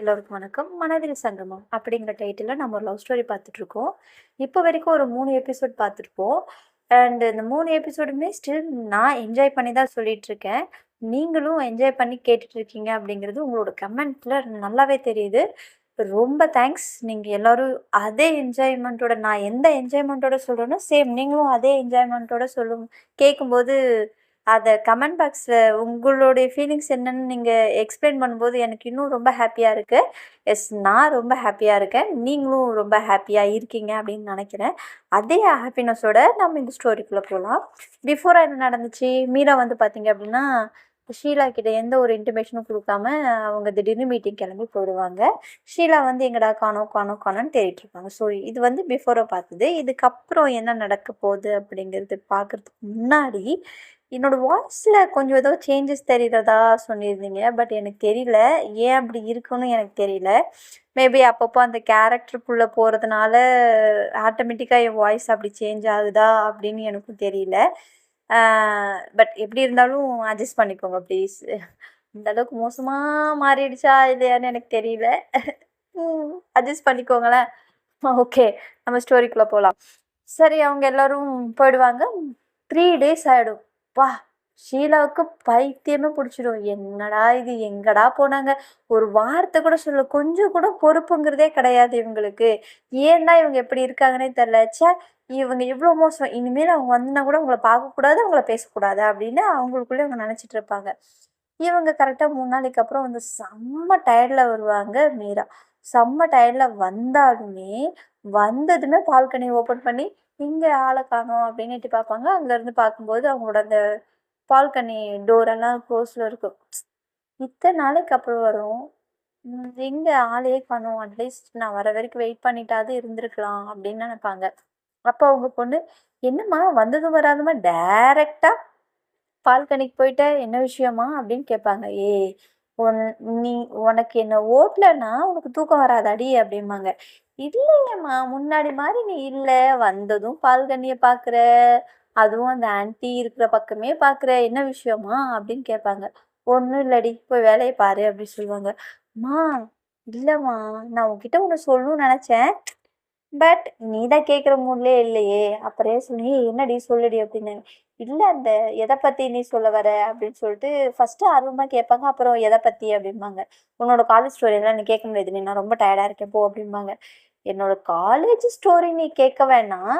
எல்லோருக்கும் வணக்கம். மனதில் சங்கமம் அப்படிங்கிற டைட்டில் நம்ம ஒரு லவ் ஸ்டோரி பார்த்துட்ருக்கோம். இப்போ வரைக்கும் ஒரு மூணு எபிசோட் பார்த்துருப்போம். அண்ட் இந்த மூணு எபிசோடுமே ஸ்டில் நான் என்ஜாய் பண்ணி தான் சொல்லிகிட்ருக்கேன் நீங்களும் என்ஜாய் பண்ணி கேட்டுட்ருக்கீங்க அப்படிங்கிறது உங்களோட கமெண்ட்டில் நல்லாவே தெரியுது. ரொம்ப தேங்க்ஸ். நீங்கள் எல்லோரும் அதே என்ஜாய்மெண்ட்டோட நான் எந்த என்ஜாய்மெண்ட்டோட சொல்கிறேனோ சேம் நீங்களும் அதே என்ஜாய்மெண்ட்டோட சொல்லும் கேட்கும்போது அதை கமெண்ட் பாக்ஸில் உங்களுடைய ஃபீலிங்ஸ் என்னன்னு நீங்கள் எக்ஸ்பிளைன் பண்ணும்போது எனக்கு இன்னும் ரொம்ப ஹாப்பியாக இருக்குது எஸ் நான் ரொம்ப ஹாப்பியாக இருக்கேன். நீங்களும் ரொம்ப ஹாப்பியாக இருக்கீங்க அப்படின்னு நினைக்கிறேன் அதே ஹாப்பினஸோட நம்ம இந்த ஸ்டோரிக்குள்ளே போகலாம் பிஃபோராக என்ன நடந்துச்சு? மீரா வந்து பார்த்தீங்க அப்படின்னா, ஷீலா கிட்ட எந்த ஒரு இன்டிமேஷனும் கொடுக்காம அவங்க திடீர்னு மீட்டிங் கிளம்பி போயிடுவாங்க. ஷீலா வந்து எங்கடா காணோ காணோ காணோன்னு தேடிட்டு இருப்பாங்க. ஸோ இது வந்து பிஃபோரை பார்த்தது. இதுக்கப்புறம் என்ன நடக்க போகுது அப்படிங்கிறது பார்க்கறதுக்கு முன்னாடி, என்னோடய வாய்ஸில் கொஞ்சம் ஏதோ சேஞ்சஸ் தெரியிறதா சொல்லியிருந்தீங்க. பட் எனக்கு தெரியல. ஏன் அப்படி இருக்குன்னு எனக்கு தெரியல. மேபி அப்பப்போ அந்த கேரக்டருக்குள்ளே போகிறதுனால ஆட்டோமேட்டிக்காக என் வாய்ஸ் அப்படி சேஞ்ச் ஆகுதா அப்படின்னு எனக்கும் தெரியல. பட் எப்படி இருந்தாலும் அட்ஜஸ்ட் பண்ணிக்கோங்க ப்ளீஸ். இந்த அளவுக்கு மோசமாக மாறிடுச்சா இல்லையான்னு எனக்கு தெரியல. அட்ஜஸ்ட் பண்ணிக்கோங்களேன். ஓகே. நம்ம ஸ்டோரிக்குள்ளே போகலாம் சரி அவங்க எல்லோரும் போயிடுவாங்க. த்ரீ டேஸ் ஆகிடும் அப்பா! ஷீலாவுக்கு பைத்தியமே பிடிச்சிடும் என்னடா இது எங்கடா போனாங்க? ஒரு வார்த்தை கூட சொல்ல கொஞ்சம் கூட பொறுப்புங்கிறதே கிடையாது இவங்களுக்கு. ஏன்னா இவங்க எப்படி இருக்காங்கன்னே தெரில ச்சே! இவங்க இவ்வளோ மோசம். இனிமேல் அவங்க வந்தா கூட அவங்கள பார்க்கக்கூடாது, அவங்கள பேசக்கூடாது அப்படின்னு அவங்களுக்குள்ளே அவங்க நினச்சிட்டு இருப்பாங்க. இவங்க கரெக்டாக மூணு நாளைக்கு அப்புறம் வந்து செம்ம டயர்டில் வருவாங்க மீரா. செம்ம டயர்டில் வந்தாலுமே, வந்ததுமே பால்கனி ஓப்பன் பண்ணி, இங்கே ஆளை காணோம் அப்படின்னு எட்டி பார்ப்பாங்க. அங்கேருந்து பார்க்கும்போது அவங்களோட அந்த பால்கனி டோரெல்லாம் க்ளோஸில் இருக்கும். இத்தனை நாளைக்கு அப்புறம் வரும். எங்கே ஆளையே காணும் அட்லீஸ்ட் நான் வர வரைக்கும் வெயிட் பண்ணிட்டாவது இருந்திருக்கலாம் அப்படின்னு நினைப்பாங்க அப்போ அவங்க பொண்ணு, என்னம்மா வந்ததும் வராதுமா டேரெக்டாக பால்கனிக்கு போயிட்ட, என்ன விஷயமா? அப்படின்னு கேட்பாங்க. ஏய்! உன் நீ உனக்கு என்ன ஓட்டலைன்னா உனக்கு தூக்கம் வராதாடி? அப்படிம்பாங்க. இல்லையேம்மா முன்னாடி மாதிரி நீ இல்ல. வந்ததும் பால்கனிய பார்க்குற, அதுவும் அந்த ஆன்டி இருக்கிற பக்கமே பார்க்குற. என்ன விஷயமா? அப்படின்னு கேட்பாங்க. ஒண்ணும் இல்லடி. போய் வேலையை பாரு அப்படின்னு சொல்லுவாங்க. மா இல்லம்மா. நான் உன்கிட்ட ஒண்ணு சொல்லணும்னு நினச்சேன் பட் நீ தான் கேட்குற மூட்லயே இல்லையே. அப்புறம் சொல்லி என்னடி சொல்லுடி அப்படின்னாங்க. இல்ல அந்த எதை பத்தி நீ சொல்ல வர? அப்படின்னு சொல்லிட்டு ஃபஸ்ட்டு ஆர்வமா கேட்பாங்க. அப்புறம் எதை பத்தி அப்படிம்பாங்க. உன்னோட காலேஜ் ஸ்டோரி எல்லாம் நீ கேட்க முடியாது நீ நான் ரொம்ப டயர்டா இருக்கேன் போ அப்படிம்பாங்க. என்னோட காலேஜ் ஸ்டோரி நீ கேட்க வேணாம்.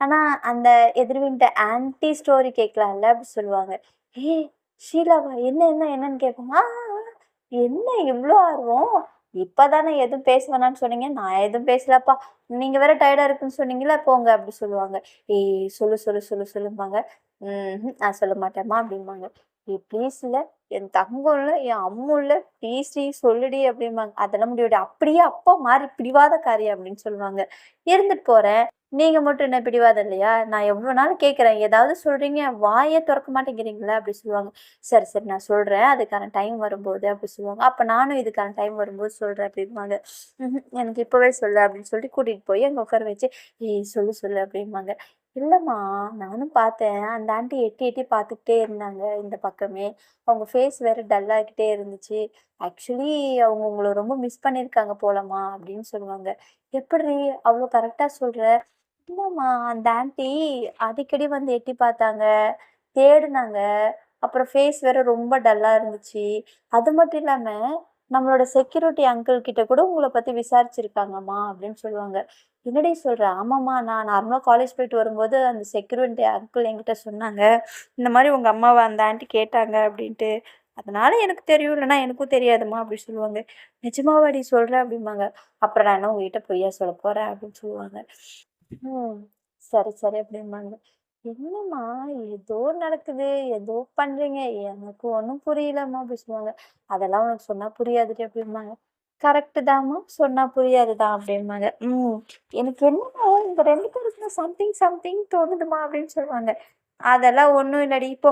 ஆனால் அந்த எதிர் ஆன்டி ஸ்டோரி கேட்கலாம்ல அப்படி சொல்லுவாங்க. ஏய்! ஷீலாவா? என்ன என்ன என்னன்னு கேட்போமா என்ன இவ்வளோ ஆர்வம்? இப்போதானே எதுவும் பேச வேணாம்னு சொன்னீங்க. நான் எதுவும் பேசலப்பா. நீங்கள் வேற டயர்டாக இருக்குன்னு சொன்னீங்களா போங்க அப்படி சொல்லுவாங்க. ஏய் சொல்லு சொல்லு சொல்லு சொல்லும்பாங்க. ம் நான் சொல்ல மாட்டேம்மா அப்படிம்பாங்க. ஏய் ப்ளீஸ்ல. என் தங்கம்ல, என் அம்முல்ல பேசி சொல்லுடி அப்படிம்பாங்க. அதெல்லாம் முடியாது அப்படியே அப்பா பிடிவாத காரியம் அப்படின்னு சொல்லுவாங்க. இருந்துட்டு போறேன். நீங்க மட்டும் என்ன பிடிவாதம் இல்லையா? நான் எவ்வளோ நாள் கேட்குறேன். ஏதாவது சொல்றீங்க. வாயே திறக்க மாட்டேங்கிறீங்களா அப்படி சொல்லுவாங்க. சரி சரி நான் சொல்றேன். அதுக்கான டைம் வரும்போது அப்படி சொல்லுவாங்க. அப்ப நானும் இதுக்கான டைம் வரும்போது சொல்றேன் அப்படிம்பாங்க. எனக்கு இப்பவே சொல்லு அப்படின்னு சொல்லிட்டு கூட்டிட்டு போய் அங்க உட்கார வச்சு, ஏய் சொல்லு சொல்லு அப்படிம்பாங்க. இல்லைம்மா நானும் பார்த்தேன். அந்த ஆண்டி எட்டி எட்டி பார்த்துக்கிட்டே இருந்தாங்க இந்த பக்கமே. அவங்க ஃபேஸ் வேற டல்லாகிட்டே இருந்துச்சு. ஆக்சுவலி அவங்க உங்களை ரொம்ப மிஸ் பண்ணியிருக்காங்க போலம்மா அப்படின்னு சொல்லுவாங்க. எப்படி அவ்வளோ கரெக்டாக சொல்கிற இல்லைம்மா அந்த ஆண்டி அடிக்கடி வந்து எட்டி பார்த்தாங்க. தேடுனாங்க. அப்புறம் ஃபேஸ் வேற ரொம்ப டல்லாக இருந்துச்சு. அது மட்டும் இல்லாமல் நம்மளோட செக்யூரிட்டி அங்கிள் கிட்ட கூட உங்களை பத்தி விசாரிச்சிருக்காங்கம்மா அப்படின்னு சொல்லுவாங்க. என்னடி சொல்கிறேன் ஆமாம்மா நான் நார்மலாக காலேஜ் போயிட்டு வரும்போது அந்த செக்யூரிட்டி அங்கிள் என்கிட்ட சொன்னாங்க. இந்த மாதிரி உங்கள் அம்மாவை அந்த ஆண்டி கேட்டாங்க அப்படின்ட்டு. அதனால எனக்கு தெரியும். இல்லைன்னா எனக்கும் தெரியாதும்மா அப்படி சொல்லுவாங்க. நிஜமாவாடி சொல்கிறேன் அப்படிம்பாங்க. அப்புறம் நான் என்ன உங்ககிட்ட பொய்யா சொல்லப் போகிறேன் அப்படின்னு சொல்லுவாங்க. ம். சரி சரி அப்படிம்பாங்க. என்னம்மா ஏதோ நடக்குது. ஏதோ பண்றீங்க. எனக்கு ஒண்ணும் புரியலம்மா அப்படி சொல்லுவாங்க. அதெல்லாம் உனக்கு சொன்னா புரியாதுடி அப்படிம்பாங்க. கரெக்ட்டு தாம்மா. சொன்னா புரியாது தான் அப்படிம்பாங்க. ம். எனக்கு என்னமோ உங்க 2 பேருக்குள்ள சம்திங் சம்திங் தோணுதும்மா அப்படின்னு சொல்லுவாங்க. அதெல்லாம் ஒண்ணும் இல்லடி. போ.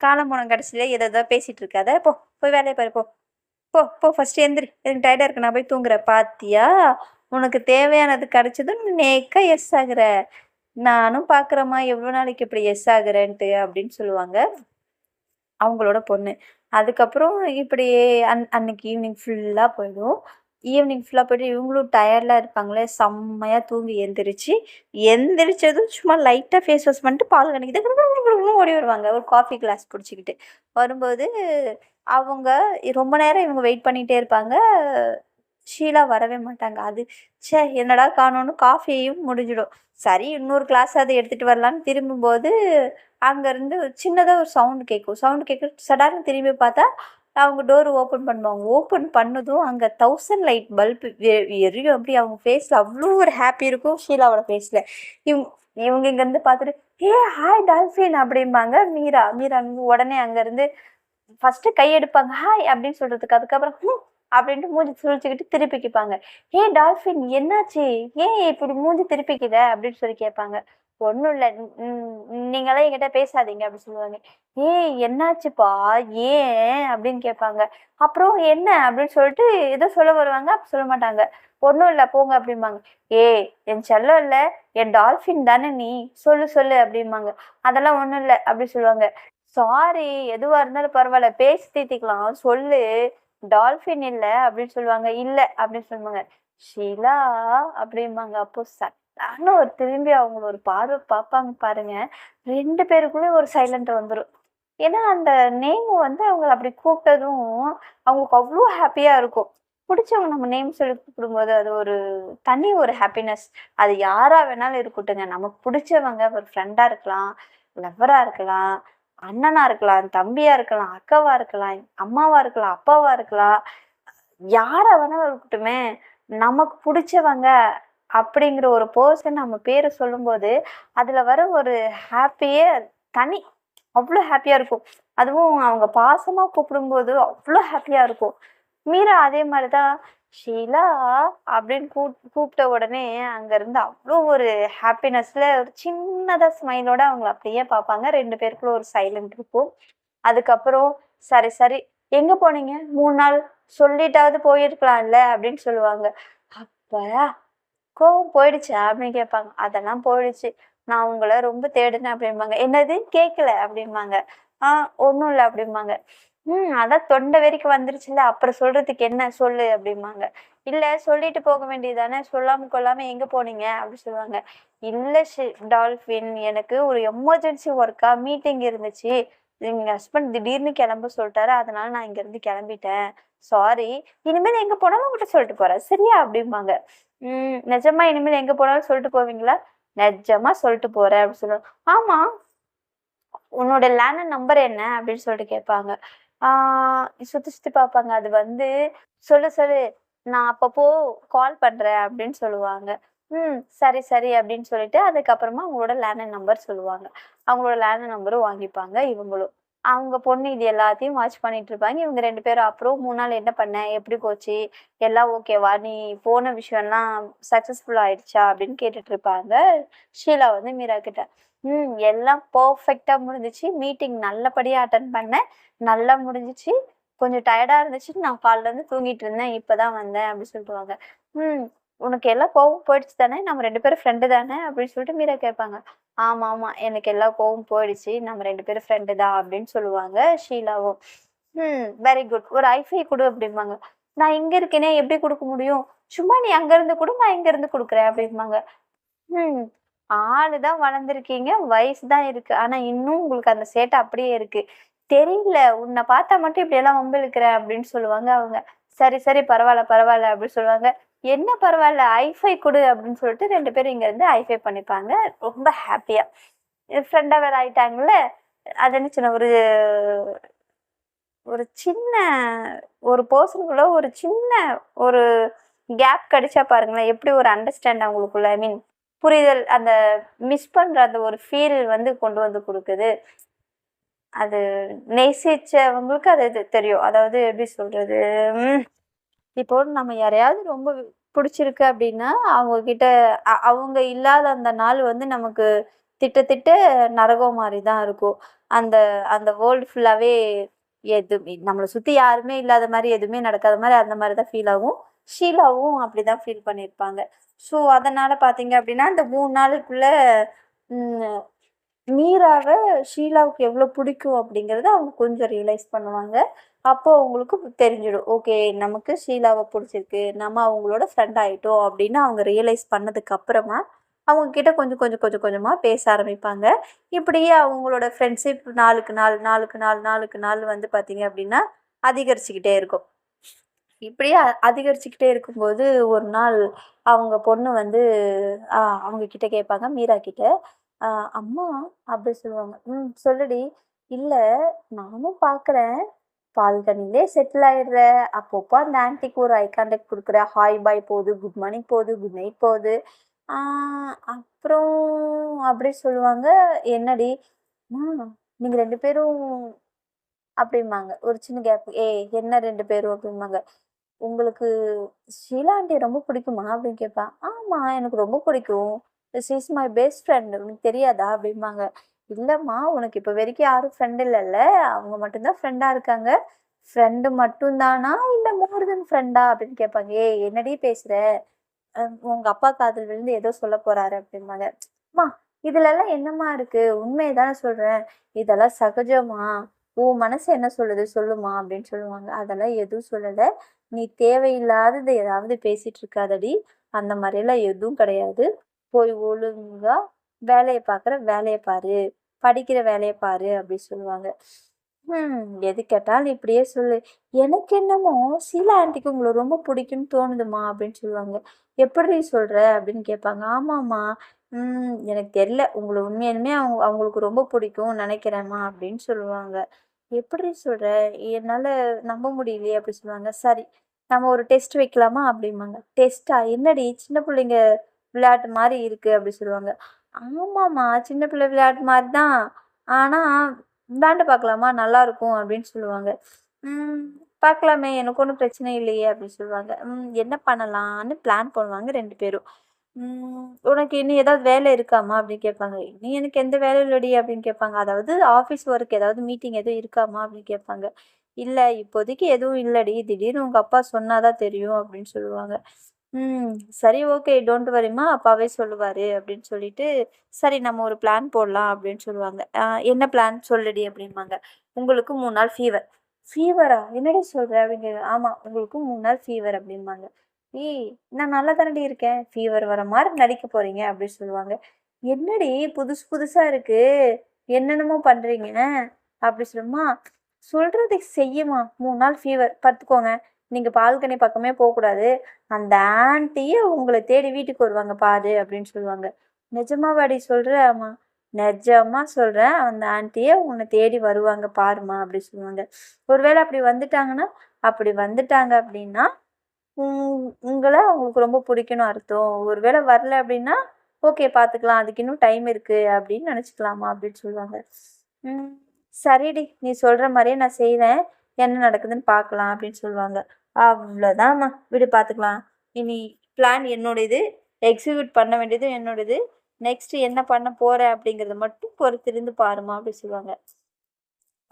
காலம் போன கடைசியில ஏதோ பேசிட்டு இருக்காத. போ. போய் வேலைய பாரு போ. போ போ ஃபர்ஸ்ட்டு எந்திரி. எனக்கு டயர்டா இருக்கு. நான் போய் தூங்குறேன். பாத்தியா? உனக்கு தேவையானது கிடைச்சதும் நீ நேக்கா எஸ் ஆகுற. நானும் பார்க்குறேம்மா எவ்வளோ நாளைக்கு இப்படி எஸ் ஆகுறேன்ட்டு அப்படின்னு சொல்லுவாங்க. அவங்களோட பொண்ணு. அதுக்கப்புறம் இப்படியே அன் அன்னைக்கு ஈவினிங் ஃபுல்லாக போயிடும் ஈவினிங் ஃபுல்லாக போயிட்டு இவங்களும் டயர்டாக இருப்பாங்களே செம்மையாக தூங்கி எந்திரிச்சு எந்திரிச்சதும் சும்மா லைட்டாக ஃபேஸ் வாஷ் பண்ணிட்டு பால் கணக்கிட்டு ஓடி வருவாங்க ஒரு காஃபி கிளாஸ் பிடிச்சிக்கிட்டு வரும்போது அவங்க ரொம்ப நேரம் இவங்க வெயிட் பண்ணிகிட்டே இருப்பாங்க ஷீலா வரவே மாட்டாங்க. அது ச்சே என்னடா காணோன்னு காஃபியும் முடிஞ்சிடும். சரி இன்னொரு கிளாஸ் அதை எடுத்துகிட்டு வரலான்னு திரும்பும்போது அங்கேருந்து சின்னதாக ஒரு சவுண்டு கேட்கும் சவுண்டு கேட்க சடார்னு திரும்பி பார்த்தா அவங்க டோர் ஓப்பன் பண்ணுவாங்க. ஓப்பன் பண்ணதும் அங்கே தௌசண்ட் லைட் பல்ப் எரியும். அப்படி அவங்க ஃபேஸில் அவ்வளோ ஒரு ஹாப்பி இருக்கும் ஷீலாவோட ஃபேஸில் இவங்க இவங்க இங்கேருந்து பார்த்துட்டு ஏ ஹாய் டால்ஃபின் அப்படிம்பாங்க. மீரா மீரா உடனே அங்கேருந்து ஃபஸ்ட்டு கை எடுப்பாங்க. ஹாய் அப்படின்னு சொல்கிறதுக்கு அதுக்கப்புறம் அப்படின்ட்டு மூஞ்சி சுழிச்சுக்கிட்டு திருப்பிக்கிப்பாங்க ஏ டால்ஃபின் என்னாச்சு? ஏன் இப்படி மூஞ்சி திருப்பிக்கிற? அப்படின்னு சொல்லி கேட்பாங்க ஒன்றும் இல்லை. நீங்களாம் என்கிட்ட பேசாதீங்க. அப்படின்னு சொல்லுவாங்க. ஏய் என்னாச்சுப்பா? ஏன்? அப்படின்னு கேட்பாங்க அப்புறம் என்ன? அப்படின்னு சொல்லிட்டு ஏதோ சொல்ல வருவாங்க. அப்படி சொல்ல மாட்டாங்க. ஒன்றும் இல்லை. போங்க. அப்படிம்பாங்க. ஏய் என் செல்லம் இல்லை. என் டால்ஃபின் தானே நீ? சொல்லு சொல்லு. அப்படிம்பாங்க. அதெல்லாம் ஒன்றும் இல்லை. அப்படின்னு சொல்லுவாங்க. சாரி எதுவாக இருந்தாலும் பரவாயில்ல. பேசி தீர்த்திக்கலாம். சொல்லு. டால்ஃபின் இல்லை அப்படின்னு சொல்லுவாங்க. இல்லை அப்படின்னு சொல்லுவாங்க. ஷீலா அப்படிம்பாங்க. அப்போ சட்டான ஒரு திரும்பி அவங்க ஒரு பார்வை பார்ப்பாங்க பாருங்க. ரெண்டு பேருக்குள்ளே ஒரு சைலண்ட் வந்துடும் ஏன்னா அந்த நேம் வந்து அவங்கள அப்படி கூப்பிட்டதும் அவங்களுக்கு அவ்வளோ ஹாப்பியாக இருக்கும். பிடிச்சவங்க நம்ம நேம் சொல்லி கூப்பிடும்போது அது ஒரு தனி ஒரு ஹாப்பினஸ் அது யாராக வேணாலும் இருக்கட்டுங்க நமக்கு பிடிச்சவங்க ஒரு ஃப்ரெண்டாக இருக்கலாம் லவ்வராக இருக்கலாம். அண்ணனா இருக்கலாம் தம்பியா இருக்கலாம் அக்காவா இருக்கலாம் அம்மாவா இருக்கலாம் அப்பாவா இருக்கலாம் யாரை வேணாலும் இருக்கட்டுமே நமக்கு பிடிச்சவங்க அப்படிங்கிற ஒரு பர்சன் நம்ம பேரை சொல்லும்போது அதில் வர ஒரு ஹாப்பியே தனி அவ்வளோ ஹாப்பியாக இருக்கும். அதுவும் அவங்க பாசமாக கூப்பிடும்போது அவ்வளோ ஹாப்பியாக இருக்கும். மீரா அதே மாதிரி தான் ஷீலா அப்படின்னு கூப்பிட்ட உடனே அங்கேருந்து அவ்வளோ ஒரு ஹாப்பினஸில் ஒரு சின்னதாக ஸ்மைலோட அவங்கள அப்படியே பார்ப்பாங்க. ரெண்டு பேருக்குள்ள ஒரு சைலண்ட் இருக்கும். அதுக்கப்புறம் சரி சரி எங்கே போனீங்க? மூணு நாள் சொல்லிட்டாவது போயிருக்கலாம்ல? அப்படின்னு சொல்லுவாங்க. அப்பா கோவம் போயிடுச்சா அப்படின்னு கேட்பாங்க. அதெல்லாம் போயிடுச்சு. நான் உங்களை ரொம்ப தேடினேன் அப்படிம்பாங்க. என்னது கேட்கல அப்படிம்பாங்க. ஆ ஒன்றும் இல்லை அப்படிம்பாங்க. ம் அதான் தொண்டை வரைக்கும் வந்துருச்சுல்ல அப்புறம் சொல்றதுக்கு என்ன சொல்லு அப்படிம்பாங்க. இல்ல சொல்லிட்டு போக வேண்டியதானே சொல்லாம கொள்ளாம எங்க போனீங்க அப்படி சொல்லுவாங்க. இல்ல டால்ஃபின் எனக்கு ஒரு எமர்ஜென்சி ஒர்க்கா மீட்டிங் இருந்துச்சு. எங்க ஹஸ்பண்ட் திடீர்னு கிளம்ப சொல்லிட்டாரு அதனால நான் இங்க இருந்து கிளம்பிட்டேன். சாரி இனிமேல் எங்க போனாலும் உங்ககிட்ட சொல்லிட்டு போறேன் சரியா அப்படிம்பாங்க. உம் நிஜமா இனிமேல் எங்க போனாலும் சொல்லிட்டு போவீங்களா? நிஜமா சொல்லிட்டு போறேன் அப்படின்னு சொல்லுவாங்க. ஆமா உன்னோட லேண்ட் நம்பர் என்ன அப்படின்னு சொல்லிட்டு கேட்பாங்க. ஆஹ் சுத்தி சுத்தி பார்ப்பாங்க. அது வந்து சொல்லு சொல்லு நான் அப்பப்போ கால் பண்றேன் அப்படின்னு சொல்லுவாங்க. ம் சரி சரி அப்படின்னு சொல்லிட்டு அதுக்கப்புறமா அவங்களோட லேண்ட்லைன் நம்பர் சொல்லுவாங்க. அவங்களோட லேண்ட்லைன் நம்பரும் வாங்கிப்பாங்க இவங்களும். அவங்க பொண்ணு இது எல்லாத்தையும் வாட்ச் பண்ணிட்டு இருப்பாங்க இவங்க ரெண்டு பேரும் அப்புறம் மூணு நாள் என்ன பண்ண? எப்படி போச்சு? எல்லாம் ஓகேவா நீ போன விஷயம்லாம் சக்ஸஸ்ஃபுல் ஆயிடுச்சா? அப்படின்னு கேட்டுட்டு இருப்பாங்க ஷீலா வந்து மீரா கிட்ட ம் எல்லாம் பர்ஃபெக்டாக முடிஞ்சிச்சு. மீட்டிங் நல்லபடியாக அட்டன் பண்ணேன். நல்லா முடிஞ்சிச்சு. கொஞ்சம் டயர்டாக இருந்துச்சு. நான் காலைல இருந்து தூங்கிட்டு இருந்தேன். இப்பதான் வந்தேன். அப்படின்னு சொல்லுவாங்க ம் உனக்கு எல்லாம் கோவம் போயிடுச்சு தானே? நம்ம ரெண்டு பேரும் ஃப்ரெண்டு தானே? அப்படின்னு சொல்லிட்டு மீரா கேட்பாங்க. ஆமாம் ஆமாம் எனக்கு எல்லா கோவம் போயிடுச்சு. நம்ம ரெண்டு பேரும் ஃப்ரெண்டு தான் அப்படின்னு சொல்லுவாங்க ஷீலாவும். ம் வெரி குட் ஒரு ஐஃபை கொடு அப்படிம்பாங்க. நான் இங்கே இருக்கேனே எப்படி கொடுக்க முடியும்? சும்மா நீ அங்கேருந்து கொடு நான் இங்கேருந்து கொடுக்குறேன் அப்படிம்பாங்க. ம் ஆளு தான் வளர்ந்துருக்கீங்க வயசு தான் இருக்கு. ஆனா இன்னும் உங்களுக்கு அந்த சேட்டை அப்படியே இருக்கு. தெரியல உன்னை பார்த்தா மட்டும் இப்படி எல்லாம் வம்பு அப்படின்னு சொல்லுவாங்க அவங்க. சரி சரி பரவாயில்ல பரவாயில்ல அப்படின்னு சொல்லுவாங்க. என்ன பரவாயில்ல ஐஃபை கொடு அப்படின்னு சொல்லிட்டு ரெண்டு பேரும் இங்கேருந்து ஐஃபை பண்ணிப்பாங்க. ரொம்ப ஹாப்பியாக ஃப்ரெண்டாக வேறு ஆகிட்டாங்கல்ல அது என்ன சின்ன ஒரு ஒரு சின்ன ஒரு பர்சனுக்குள்ள ஒரு சின்ன ஒரு கேப் கிடைச்சா பாருங்களேன் எப்படி ஒரு அண்டர்ஸ்டாண்ட் அவங்களுக்குள்ள ஐ மீன் புரிதல் அந்த மிஸ் பண்ணுற அந்த ஒரு ஃபீல் வந்து கொண்டு வந்து கொடுக்குது. அது நேசிச்சவங்களுக்கு அது இது தெரியும். அதாவது எப்படி சொல்கிறது இப்போ நம்ம யாரையாவது ரொம்ப பிடிச்சிருக்கு அப்படின்னா அவங்க கிட்ட அவங்க இல்லாத அந்த நாள் வந்து நமக்கு திட்ட நரகம் மாதிரி தான் இருக்கும். அந்த அந்த வேர்ல்டு ஃபுல்லாகவே எதுவுமே நம்மளை சுற்றி யாருமே இல்லாத மாதிரி எதுவுமே நடக்காத மாதிரி அந்த மாதிரி தான் ஃபீல் ஆகும். ஷீலாவும் அப்படி தான் ஃபீல் பண்ணியிருப்பாங்க. ஸோ அதனால் பார்த்தீங்க அப்படின்னா அந்த மூணு நாளுக்குள்ள மீராவை ஷீலாவுக்கு எவ்வளோ பிடிக்கும் அப்படிங்கிறத அவங்க கொஞ்சம் ரியலைஸ் பண்ணுவாங்க. அப்போ அவங்களுக்கு தெரிஞ்சிடும். ஓகே நமக்கு ஷீலாவை பிடிச்சிருக்கு. நம்ம அவங்களோட ஃப்ரெண்ட் ஆகிட்டோம் அப்படின்னு அவங்க ரியலைஸ் பண்ணதுக்கு அப்புறமா அவங்க கிட்ட கொஞ்சம் கொஞ்சம் கொஞ்சம் கொஞ்சமாக பேச ஆரம்பிப்பாங்க. இப்படியே அவங்களோட ஃப்ரெண்ட்ஷிப் நாளுக்கு நாள் நாளுக்கு நாள் நாளுக்கு நாள் வந்து பார்த்திங்க அப்படின்னா அதிகரிச்சுக்கிட்டே இருக்கும். இப்படியே அதிகரிச்சுக்கிட்டே இருக்கும்போது ஒரு நாள் அவங்க பொண்ணு வந்து அவங்க கிட்ட கேட்பாங்க மீரா கிட்ட அம்மா அப்படி சொல்லுவாங்க. ம் சொல்லுடி. இல்லை நானும் பார்க்குறேன் பால்கனிலே செட்டில் ஆயிடுற. அப்பப்போ அந்த ஆன்ட்டிக்கு ஒரு ஐ கான்டாக்ட் கொடுக்குற. ஹாய் பாய் போகுது. குட் மார்னிங் போகுது. குட் நைட் போகுது. அப்புறம் அப்படி சொல்லுவாங்க. என்னடி? நீங்கள் ரெண்டு பேரும் அப்படிம்பாங்க. ஒரு சின்ன கேப் ஏ என்ன ரெண்டு பேரும்? அப்படிம்பாங்க. உங்களுக்கு ஷீலா ரொம்ப பிடிக்குமா? அப்படின்னு கேட்பா. ஆமாம் எனக்கு ரொம்ப பிடிக்கும். This is my best friend உனக்கு தெரியாதா அப்படிம்பாங்க. இல்லைம்மா உனக்கு இப்போ வரைக்கும் யாரும் ஃப்ரெண்ட் இல்லைல்ல. அவங்க மட்டும்தான் ஃப்ரெண்டாக இருக்காங்க. ஃப்ரெண்டு மட்டும்தானா? இல்லை மோர் தென் ஃப்ரெண்டா அப்படின்னு கேட்பாங்க. ஏ என்னடி பேசுகிற உங்கள் அப்பா காதல் விழுந்து ஏதோ சொல்ல போகிறாரு அப்படிம்பாங்க. அம்மா இதுலலாம் என்னம்மா இருக்குது உண்மையை தானே சொல்கிறேன் இதெல்லாம் சகஜமா? உன் மனசு என்ன சொல்லுது? சொல்லுமா? அப்படின்னு சொல்லுவாங்க. அதெல்லாம் எதுவும் சொல்லலை. நீ தேவையில்லாதது ஏதாவது பேசிட்டு இருக்காதடி. அந்த மாதிரிலாம் எதுவும் கிடையாது. போய் ஒழுங்கா வேலையை பார்க்குற வேலையை பாரு. படிக்கிற வேலையை பாரு அப்படி சொல்லுவாங்க. எது கேட்டாலும் இப்படியே சொல்லு. எனக்கு என்னமோ சீலா ஆண்டிக்கு உங்களை ரொம்ப பிடிக்கும்னு தோணுதுமா அப்படின்னு சொல்லுவாங்க. எப்படி சொல்ற? அப்படின்னு கேட்பாங்க. ஆமாம்மா. எனக்கு தெரியல. உங்களை உண்மையாலுமே அவங்க அவங்களுக்கு ரொம்ப பிடிக்கும் நினைக்கிறேம்மா அப்படின்னு சொல்லுவாங்க. எப்படி சொல்ற? என்னால் நம்ப முடியலையே அப்படி சொல்லுவாங்க. சரி நம்ம ஒரு டெஸ்ட் வைக்கலாமா? அப்படிம்பாங்க. டெஸ்ட்டா? என்னடி? சின்ன பிள்ளைங்க விளையாட்டு மாதிரி இருக்குது அப்படி சொல்லுவாங்க. ஆமாம்மா சின்ன பிள்ளை விளையாட்டு மாதிரி தான் ஆனால் விளையாண்டு பார்க்கலாமா? நல்லா இருக்கும் அப்படின்னு சொல்லுவாங்க. பார்க்கலாமே எனக்கு ஒன்றும் பிரச்சனை இல்லையே அப்படின்னு சொல்லுவாங்க. என்ன பண்ணலான்னு பிளான் பண்ணுவாங்க ரெண்டு பேரும். உனக்கு இன்னும் ஏதாவது வேலை இருக்காமா? அப்படின்னு கேட்பாங்க. நீ எனக்கு எந்த வேலை இல்லடி அப்படின்னு கேட்பாங்க. அதாவது ஆஃபீஸ் ஒர்க் ஏதாவது மீட்டிங் எதுவும் இருக்காமா? அப்படின்னு கேட்பாங்க. இல்லை இப்போதைக்கு எதுவும் இல்லடி. திடீர்னு உங்கள் அப்பா சொன்னாதான் தெரியும் அப்படின்னு சொல்லுவாங்க. ம் சரி ஓகே டோன்ட் வரிம்மா அப்பாவே சொல்லுவார் அப்படின்னு சொல்லிட்டு சரி நம்ம ஒரு பிளான் போடலாம் அப்படின்னு சொல்லுவாங்க. என்ன பிளான் சொல்லுடி அப்படிம்பாங்க. உங்களுக்கு மூணு நாள் ஃபீவர் ஃபீவரா என்னடி சொல்கிற அப்படிங்க ஆமாம் உங்களுக்கு மூணு நாள் ஃபீவர் அப்படிம்பாங்க. ஏய் நான் நல்லா தானடி இருக்கேன் ஃபீவர் வர மாதிரி நடிக்க போகிறீங்க அப்படின்னு சொல்லுவாங்க. என்னடி புதுசு புதுசாக இருக்குது என்னென்னமோ பண்ணுறீங்க அப்படி சொல்லுமா சொல்கிறதுக்கு செய்யுமா மூணு நாள் ஃபீவர் பார்த்துக்கோங்க. நீங்கள் பால்கனி பக்கமே போகக்கூடாது. அந்த ஆண்டியே உங்களை தேடி வீட்டுக்கு வருவாங்க பாரு அப்படின்னு சொல்லுவாங்க. நிஜமாவாடி சொல்கிற ஆமாம் நிஜமாக சொல்கிறேன் அந்த ஆண்டியே உன்னை தேடி வருவாங்க பாருமா அப்படி சொல்லுவாங்க. ஒருவேளை அப்படி வந்துட்டாங்கன்னா அப்படி வந்துட்டாங்க அப்படின்னா உங்களை அவங்களுக்கு ரொம்ப பிடிக்கணும் அர்த்தம். ஒருவேளை வரல அப்படின்னா ஓகே பார்த்துக்கலாம் அதுக்கு இன்னும் டைம் இருக்குது அப்படின்னு நினச்சிக்கலாமா அப்படின்னு சொல்லுவாங்க. சரிடி நீ சொல்கிற மாதிரியே நான் செய்வேன் என்ன நடக்குதுன்னு பார்க்கலாம் அப்படின்னு சொல்லுவாங்க. அவ்வளோதாம்மா விடு பார்த்துக்கலாம். இனி பிளான் என்னோடது? எக்ஸிக்யூட் பண்ண வேண்டியது என்னோடது. நெக்ஸ்ட்டு என்ன பண்ண போகிறேன் அப்படிங்கிறத மட்டும் பொறுத்திருந்து பாருமா அப்படின்னு சொல்லுவாங்க.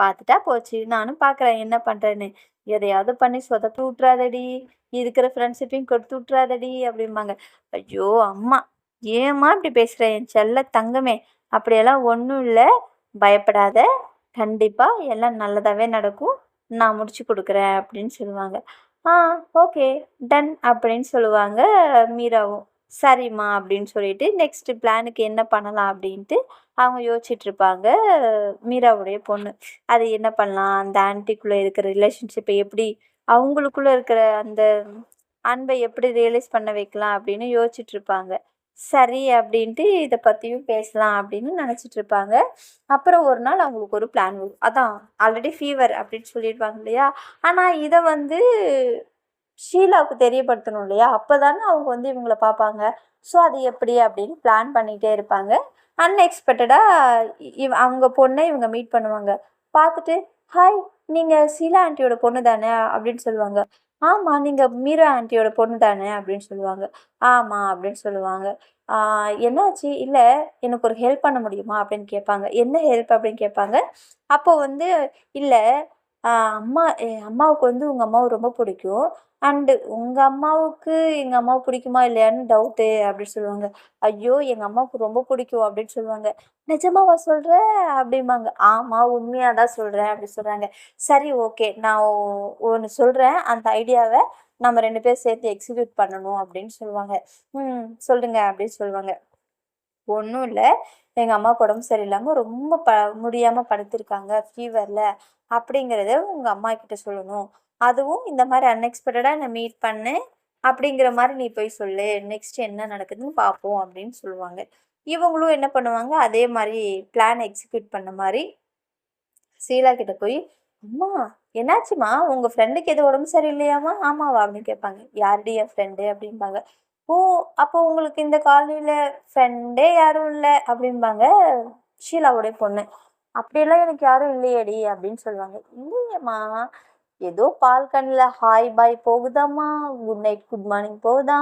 பார்த்துட்டா போச்சு. நானும் பார்க்குறேன் என்ன பண்ணுறேன்னு எதையாவது பண்ணி சொதப்பி விட்றாதடி இருக்கிற ஃப்ரெண்ட்ஷிப்பையும் கொடுத்து விட்றாதடி அப்படிம்பாங்க. ஐயோ அம்மா. ஏம்மா இப்படி பேசுகிற என் செல்ல தங்கமே. அப்படியெல்லாம் ஒன்றும் இல்லை. பயப்படாத. கண்டிப்பாக எல்லாம் நல்லதாகவே நடக்கும். நான் முடிச்சு கொடுக்குறேன் அப்படின்னு சொல்லுவாங்க. ஆ ஓகே டன் அப்படின்னு சொல்லுவாங்க மீராவும். சரிம்மா அப்படின்னு சொல்லிட்டு நெக்ஸ்ட் பிளானுக்கு என்ன பண்ணலாம் அப்படின்ட்டு அவங்க யோசிச்சுட்டு இருப்பாங்க மீராவுடைய பொண்ணு. அது என்ன பண்ணலாம்? அந்த ஆன்ட்டிக்குள்ளே இருக்கிற ரிலேஷன்ஷிப்பை எப்படி அவங்களுக்குள்ளே இருக்கிற அந்த அன்பை எப்படி ரியலைஸ் பண்ண வைக்கலாம் அப்படின்னு யோசிச்சுட்டு இருப்பாங்க. சரி அப்படின்ட்டு இதை பற்றியும் பேசலாம் அப்படின்னு நினச்சிட்டு இருப்பாங்க. அப்புறம் ஒரு நாள் அவங்களுக்கு ஒரு பிளான் வரும். அதான் ஆல்ரெடி ஃபீவர் அப்படின்னு சொல்லிடுவாங்க இல்லையா? ஆனால் இதை வந்து ஷீலாவுக்கு தெரியப்படுத்தணும் இல்லையா? அப்போ தானே அவங்க வந்து இவங்களை பார்ப்பாங்க. ஸோ அது எப்படி அப்படின்னு பிளான் பண்ணிகிட்டே இருப்பாங்க. அன்எக்ஸ்பெக்டடாக இவ அவங்க பொண்ணை இவங்க மீட் பண்ணுவாங்க. பார்த்துட்டு ஹாய் நீங்கள் ஷீலா ஆண்டியோட பொண்ணு தானே அப்படின்னு சொல்லுவாங்க. ஆமாம் நீங்கள் மீரா ஆண்டியோட பொண்ணு தானே அப்படின்னு சொல்லுவாங்க. ஆமாம் அப்படின்னு சொல்லுவாங்க. என்னாச்சு? இல்லை எனக்கு ஒரு ஹெல்ப் பண்ண முடியுமா? அப்படின்னு கேட்பாங்க. என்ன ஹெல்ப் அப்படின்னு கேட்பாங்க? அப்போ வந்து இல்லை அம்மா என் அம்மாவுக்கு வந்து உங்கள் அம்மாவை ரொம்ப பிடிக்கும். அண்டு உங்கள் அம்மாவுக்கு எங்கள் அம்மாவை பிடிக்குமா இல்லையான்னு டவுட்டு அப்படின்னு சொல்லுவாங்க. ஐயோ எங்கள் அம்மாவுக்கு ரொம்ப பிடிக்கும் அப்படின்னு சொல்லுவாங்க. நிஜமாவா சொல்கிற அப்படிம்பாங்க. ஆமாம் உண்மையாக தான் சொல்கிறேன் அப்படி சொல்கிறாங்க சரி ஓகே. நான் ஒன்று சொல்கிறேன் அந்த ஐடியாவை நம்ம ரெண்டு பேரும் சேர்த்து எக்ஸிக்யூட் பண்ணணும் அப்படின்னு சொல்லுவாங்க. ம் சொல்லுங்க அப்படின்னு சொல்லுவாங்க. ஒன்றும் இல்லை. எங்கள் அம்மாவுக்கு உடம்பு சரியில்லாமல் ரொம்ப ப முடியாமல் படுத்திருக்காங்க ஃபீவரில் அப்படிங்கிறத உங்கள் அம்மா கிட்ட சொல்லணும். அதுவும் இந்த மாதிரி அன்எக்ஸ்பெக்டடாக என்னை மீட் பண்ணு அப்படிங்கிற மாதிரி நீ போய் சொல்லு நெக்ஸ்ட் என்ன நடக்குதுன்னு பார்ப்போம் அப்படின்னு சொல்லுவாங்க. இவங்களும் என்ன பண்ணுவாங்க அதே மாதிரி பிளான் எக்ஸிக்யூட் பண்ண மாதிரி சீலா கிட்ட போய் அம்மா என்னாச்சுமா? உங்கள் ஃப்ரெண்டுக்கு எது உடம்பு சரியில்லையாமா? ஆமாவா? அப்படின்னு கேட்பாங்க. யாருடைய ஃப்ரெண்டு அப்படிம்பாங்க. ஓ அப்போ உங்களுக்கு இந்த காலனியில் ஃப்ரெண்டே யாரும் இல்லை அப்படிம்பாங்க ஷீலாவுடைய பொண்ணு. அப்படியெல்லாம் எனக்கு யாரும் இல்லையேடி அப்படின்னு சொல்லுவாங்க. இல்லையம்மா ஏதோ பால்கனில் ஹாய் பாய் போகுதாம்மா குட் நைட் குட் மார்னிங் போகுதா?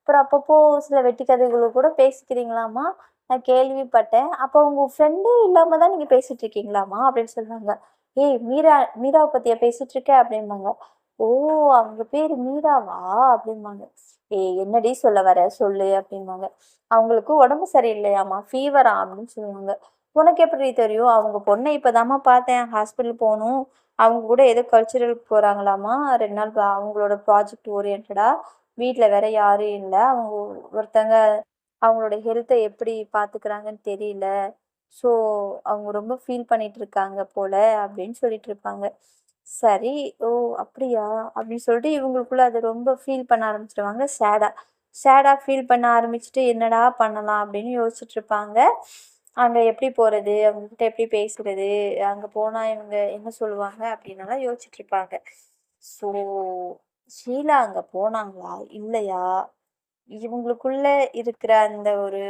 அப்புறம் அப்பப்போ சில வெட்டி கதைகளை கூட பேசிக்கிறீங்களாம்மா? நான் கேள்விப்பட்டேன். அப்போ உங்கள் ஃப்ரெண்டே இல்லாமல் தான் நீங்கள் பேசிகிட்ருக்கீங்களாம்மா அப்படின்னு சொல்லுவாங்க. ஏய் மீரா மீராவை பற்றியா பேசிகிட்ருக்கேன் அப்படிம்பாங்க. ஓ அவங்க பேர் மீராவா? அப்படிம்பாங்க. ஏய் என்னடி சொல்ல வர? சொல்லு அப்படிம்பாங்க. அவங்களுக்கு உடம்பு சரியில்லையாம்மா? ஃபீவரா அப்படின்னு சொல்லுவாங்க. உனக்கு எப்படி தெரியும்? அவங்க பொண்ணை இப்போதாம்மா பார்த்தேன். ஹாஸ்பிட்டல் போகணும். அவங்க கூட ஏதோ கல்ச்சுரலுக்கு போகிறாங்களாமா ரெண்டு நாள் அவங்களோட ப்ராஜெக்ட் ஓரியன்டாக வீட்டில் வேற யாரும் இல்லை. அவங்க ஒருத்தங்க அவங்களோட ஹெல்த்தை எப்படி பார்த்துக்கிறாங்கன்னு தெரியல. ஸோ அவங்க ரொம்ப ஃபீல் பண்ணிட்டு இருக்காங்க போல அப்படின்னு சொல்லிட்டு இருப்பாங்க. சரி ஓ அப்படியா? அப்படின்னு சொல்லிட்டு இவங்களுக்குள்ள அதை ரொம்ப ஃபீல் பண்ண ஆரம்பிச்சிடுவாங்க சேடாக சேடாக ஃபீல் பண்ண ஆரம்பிச்சுட்டு என்னடா பண்ணலாம் அப்படின்னு யோசிச்சுட்டு இருப்பாங்க அங்கே எப்படி போகிறது அவங்ககிட்ட எப்படி பேசுறது? அங்கே போனால் இவங்க என்ன சொல்லுவாங்க? அப்படின்னலாம் யோசிச்சுட்டு இருப்பாங்க ஸோ ஷீலா அங்கே போனாங்களா? இல்லையா? இவங்களுக்குள்ள இருக்கிற அந்த ஒரு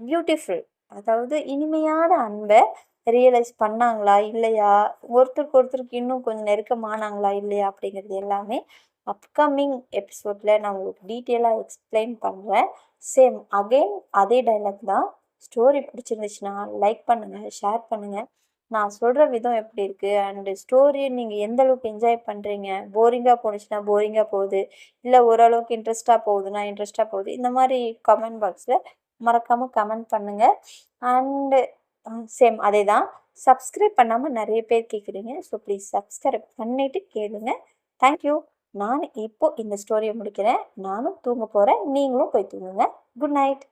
பியூட்டிஃபுல் அதாவது இனிமையான அன்பை ரியலைஸ் பண்ணாங்களா? இல்லையா? ஒருத்தருக்கு ஒருத்தருக்கு இன்னும் கொஞ்சம் நெருக்கமானாங்களா? இல்லையா? அப்படிங்கிறது எல்லாமே அப்கமிங் எபிசோடில் நான் உங்களுக்கு டீட்டெயிலாக எக்ஸ்பிளைன் பண்ணுறேன் சேம் அகைன் அதே டைலாக் தான். ஸ்டோரி பிடிச்சிருந்துச்சுன்னா லைக் பண்ணுங்கள் ஷேர் பண்ணுங்கள் நான் சொல்கிற விதம் எப்படி இருக்குது அண்டு ஸ்டோரியை நீங்கள் எந்த அளவுக்கு என்ஜாய் பண்ணுறீங்க போரிங்காக போணுச்சுன்னா போரிங்காக போகுது. இல்லை ஓரளவுக்கு இன்ட்ரெஸ்ட்டாக போகுதுன்னா இன்ட்ரெஸ்ட்டாக போகுது. இந்த மாதிரி கமெண்ட் பாக்ஸில் மறக்காமல் கமெண்ட் பண்ணுங்கள் அண்டு சேம் அதே தான் சப்ஸ்கிரைப் பண்ணாமல் நிறைய பேர் கேட்குறீங்க ஸோ ப்ளீஸ் சப்ஸ்கிரைப் பண்ணிவிட்டு கேளுங்க. தேங்க்யூ நான் இப்போ இந்த ஸ்டோரியை முடிக்கிறேன். நானும் தூங்க போகிறேன் நீங்களும் போய் தூங்குங்க. Good night